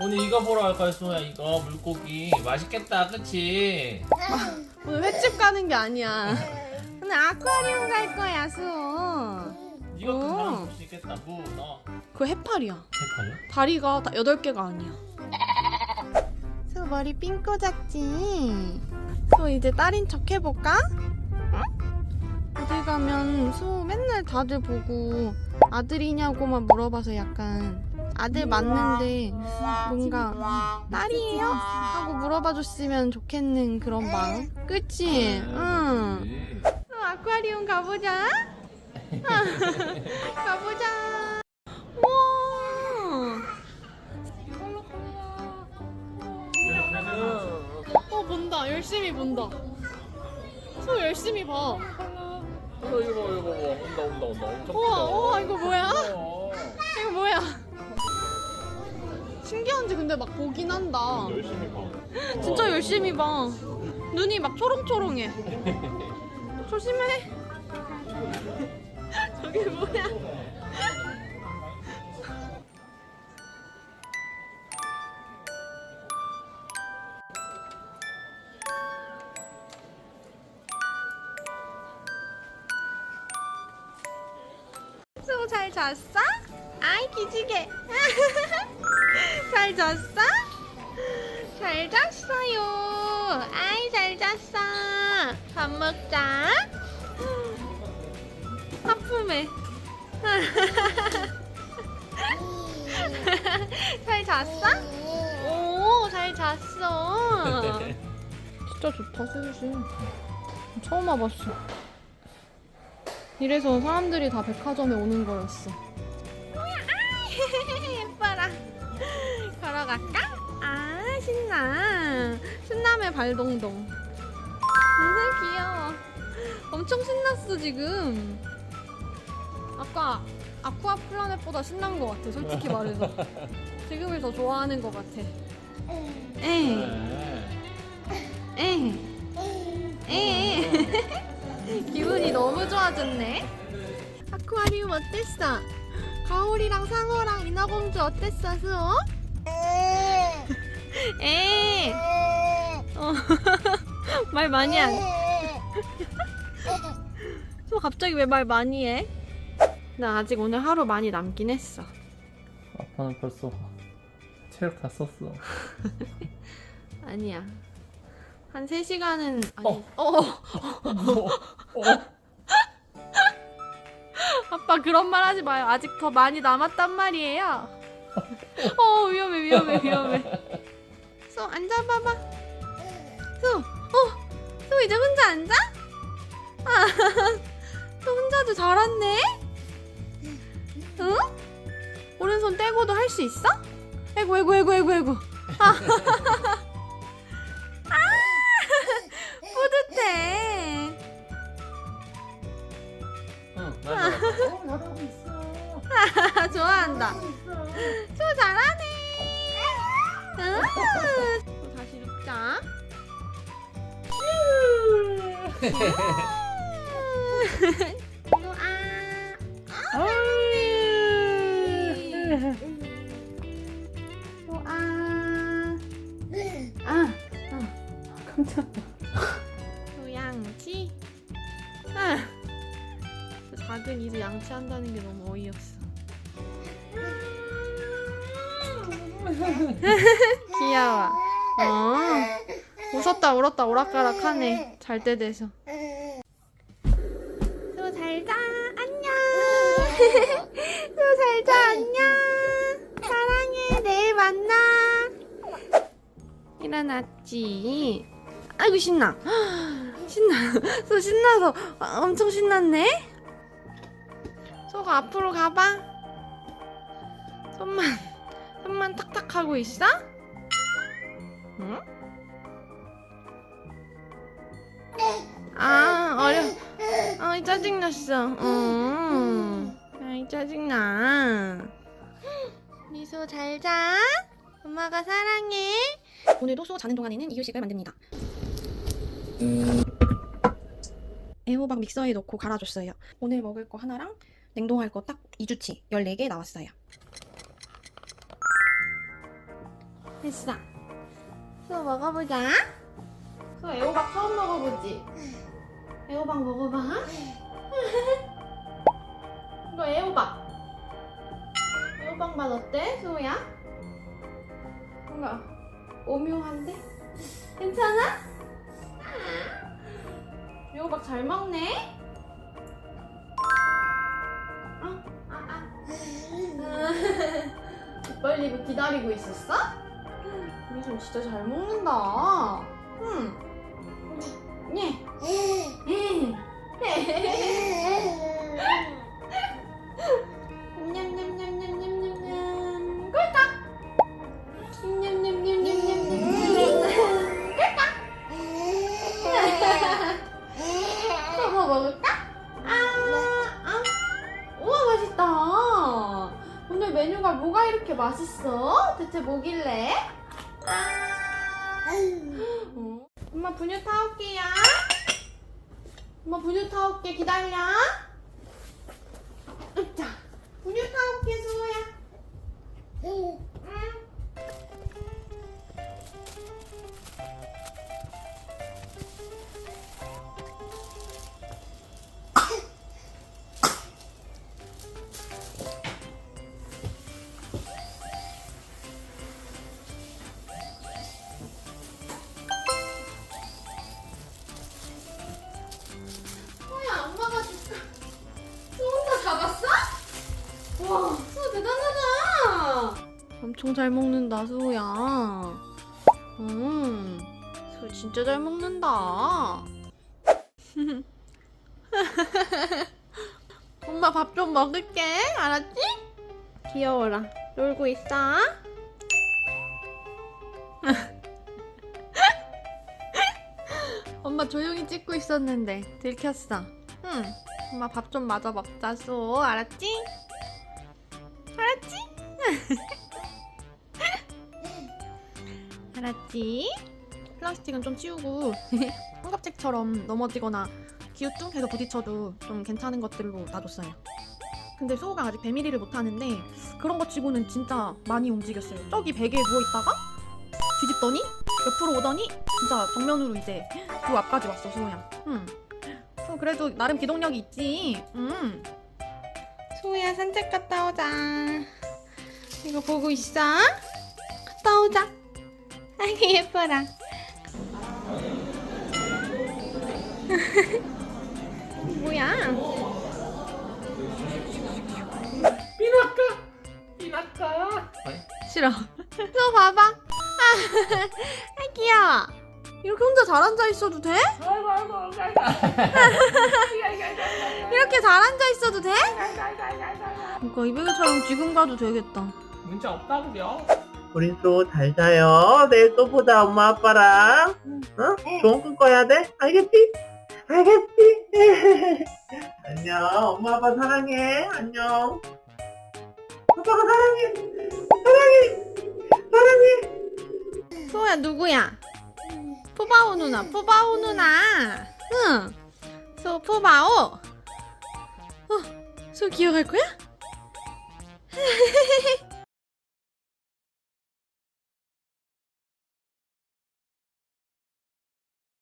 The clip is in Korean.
오늘 이거 보러 갈 거야 수호야 이거 물고기 맛있겠다 그치? 오늘 횟집 가는 게 아니야. 오늘 아쿠아리움 갈 거야, 수호. 이거 어. 금방 볼수 있겠다 문어 그거 해파리야. 색깔이야? 다리가 다 8개가 아니야. 수호 머리 삥 꽂았지? 수호 이제 딸인 척 해볼까? 응? 어딜 가면 수호 맨날 다들 보고 아들이냐고만 물어봐서 약간 아들 맞는데 뭔가 딸이에요? 하고 물어봐 줬으면 좋겠는 그런 마음. 그치? 응. 어, 아쿠아리움 가보자. 가보자. 우와. 어 본다. 열심히 본다. 소 열심히 봐. 어 이거 봐 이거 봐 온다 온다 온다 엄청 우와, 우와 이거 뭐야? 어. 이거 뭐야? 신기한지 근데 막 보긴 한다. 열심히 봐 진짜 열심히 봐. 눈이 막 초롱초롱해. 조심해. 저게 뭐야? 수호 잘 잤어? 아이 기지개. 잘 잤어? 잘 잤어요. 아이 잘 잤어. 밥 먹자. 하품해. 잘 잤어? 오, 잘 잤어. 진짜 좋다, 수유씨. 처음 와봤어. 이래서 사람들이 다 백화점에 오는 거였어. 뭐야, 아, 예뻐라. 걸어갈까? 아, 신나. 신남의 발동동. 너무 귀여워. 엄청 신났어, 지금. 아까 아쿠아 플라넷보다 신난 것 같아, 솔직히 말해서. 지금을 더 좋아하는 것 같아. 에이, 에이, 에이. 기분이 너무 좋아졌네. 아쿠아리움 어땠어? 가오리랑 상어랑 인어공주 어땠어, 수호? 에. 어. 말 많이 안. 수호 갑자기 왜 말 많이 해? 나 아직 오늘 하루 많이 남긴 했어. 아빠는 벌써 체력 다 썼어 아니야. 한 3시간은 아니. 어. 어. 어? 아빠 그런 말 하지 마요. 아직 더 많이 남았단 말이에요. 어 위험해 위험해 위험해. 수 앉아봐봐. 수, 어, 수 이제 혼자 앉아? 아, 수 혼자도 잘 왔네. 응? 오른손 떼고도 할 수 있어? 아이고 아이고 아이고 아이고. 아, 아 좋아한다. 수 잘하네. 응. 또 다시 눕자. 또 아. 또 아. 아. 깜짝이야 또 양치. 아. 또 작은 이도 양치한다는 게 너무 어이없어. 귀여워. 어. 웃었다 울었다 오락가락하네. 잘 때 돼서. 또 잘자 안녕. 또 잘자 안녕. 사랑해 내일 만나. 일어났지. 아이고 신나. 신나. 소 신나서 아, 엄청 신났네. 소가 앞으로 가봐. 손만 손만 탁탁 하고 있어? 응? 아 어려. 아이 짜증났어. 어. 아이 짜증나. 미소 잘 자. 엄마가 사랑해. 오늘도 수호 자는 동안에는 이유식을 만듭니다. 애호박 믹서에 넣고 갈아줬어요. 오늘 먹을 거 하나랑 냉동할 거 딱 2주치 14개 나왔어요. 됐어. 수호 먹어보자. 수호 애호박 처음 먹어보지? 애호박 먹어봐. 이거 애호박. 애호박 맛 어때, 수호야? 뭔가 오묘한데? 괜찮아? 애호박 잘 먹네? 아, 아, 아. 빨리 기다리고 있었어? 우리 좀 진짜 잘 먹는다. 응. 예. 예. 분유 타올게요. 엄마 분유 타올게 기다려. 자, 분유 타올게 수호야. 엄청 잘 먹는다 수호야. 음, 수호 진짜 잘 먹는다. 엄마 밥 좀 먹을게 알았지? 귀여워라 놀고 있어. 엄마 조용히 찍고 있었는데 들켰어. 응. 엄마 밥 좀 마저 먹자 수 알았지? 알았지? 알았지? 플라스틱은 좀 치우고 환갑책처럼 넘어지거나 기우뚱해서 부딪혀도 좀 괜찮은 것들로 놔뒀어요. 근데 수호가 아직 배밀이를 못하는데 그런 거 치고는 진짜 많이 움직였어요. 저기 베개에 누워있다가 뒤집더니 옆으로 오더니 진짜 정면으로 이제 그 앞까지 왔어 수호야. 응. 어, 그래도 나름 기동력이 있지. 응. 수호야 산책 갔다 오자. 이거 보고 있어? 갔다 오자. 아이고 예뻐라. 뭐야? 피나까 피나까 싫어. 수호 봐봐. 아, 아 귀여워. 이렇게 혼자 잘 앉아 있어도 돼? 아이고 아이고 아이고 이렇게 잘 앉아 있어도 돼? 그러니까 이베개처럼 지금 가도 되겠다. 문제 없다 그려 우리 또 잘 자요. 내일 또 보자, 엄마, 아빠랑. 어? 좋은 꿈 꿔야 돼? 알겠지? 알겠지? 안녕. 엄마, 아빠 사랑해. 안녕. 아빠가 사랑해. 사랑해. 사랑해. 수호야 누구야? 푸바오 누나, 푸바오 누나. 응. 수호 푸바오. 어, 수호 기억할 거야?